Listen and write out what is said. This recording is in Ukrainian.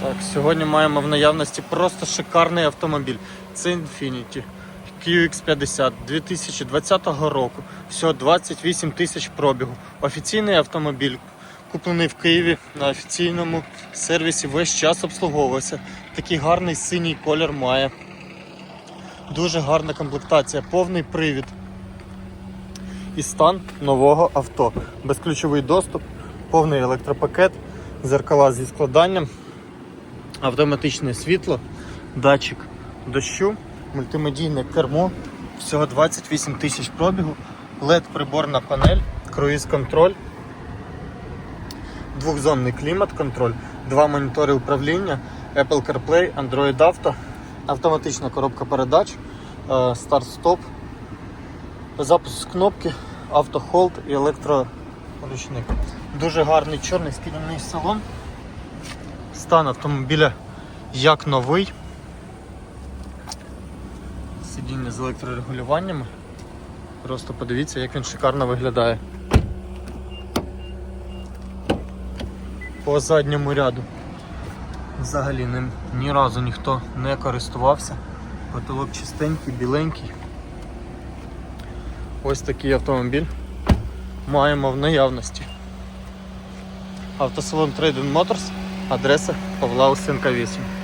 Так, сьогодні маємо в наявності просто шикарний автомобіль. Це Infiniti QX50 2020 року. Всього 28 тисяч пробігу. Офіційний автомобіль, куплений в Києві на офіційному сервісі, весь час обслуговувався. Такий гарний синій колір має. Дуже гарна комплектація, повний привід. І стан нового авто. Безключовий доступ, повний електропакет, зеркала зі складанням, автоматичне світло, датчик дощу, мультимедійне кермо, всього 28 тисяч пробігу, LED приборна панель, круїз контроль, двохзонний клімат контроль, два монітори управління, Apple CarPlay, Android Auto, автоматична коробка передач, е, старт-стоп, запуск кнопки, автохолд і електроручник. Дуже гарний чорний шкіряний салон. Стан автомобіля як новий. Сидіння з електрорегулюваннями. Просто подивіться, як він шикарно виглядає. По задньому ряду взагалі ним ні разу ніхто не користувався. Потолок чистенький, біленький. Ось такий автомобіль маємо в наявності. Автосалон Trade Motors, адреса Павла Усенка 8.